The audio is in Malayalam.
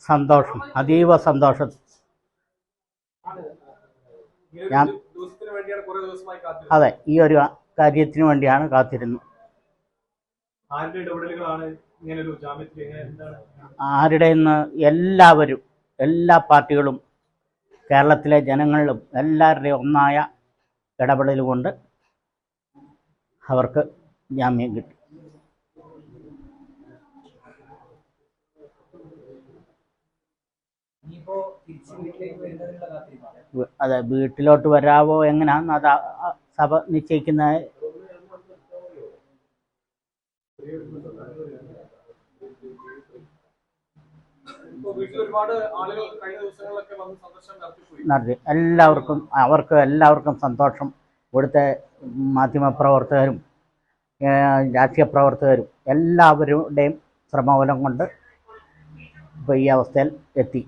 സന്തോഷം അതീവ സന്തോഷം. ഞാൻ- അതെ ഈ ഒരു കാര്യത്തിന് വേണ്ടിയാണ് കാത്തിരുന്നത്. ആരുടെ നിന്ന് എല്ലാവരും എല്ലാ പാർട്ടികളും കേരളത്തിലെ ജനങ്ങളിലും എല്ലാവരുടെയും ഒന്നായ ഇടപെടൽ കൊണ്ട് അവർക്ക് ജാമ്യം കിട്ടി. അതെ വീട്ടിലോട്ട് വരാവോ എങ്ങനെയാന്ന് അത് സഭ നിശ്ചയിക്കുന്ന ഇപ്പൊ വീട്ടിൽ ഒരുപാട് ആളുകൾ കഴിഞ്ഞ ദിവസങ്ങളിലൊക്കെ വന്ന് സന്ദർശനം നടത്തിപ്പോയി. നടത്തി. എല്ലാവർക്കും അവർക്ക് എല്ലാവർക്കും സന്തോഷം. ഇവിടുത്തെ മാധ്യമപ്രവർത്തകരും രാഷ്ട്രീയ പ്രവർത്തകരും എല്ലാവരുടെയും ശ്രമഫലം കൊണ്ട് ഇപ്പോൾ ഈ അവസ്ഥയിൽ എത്തി.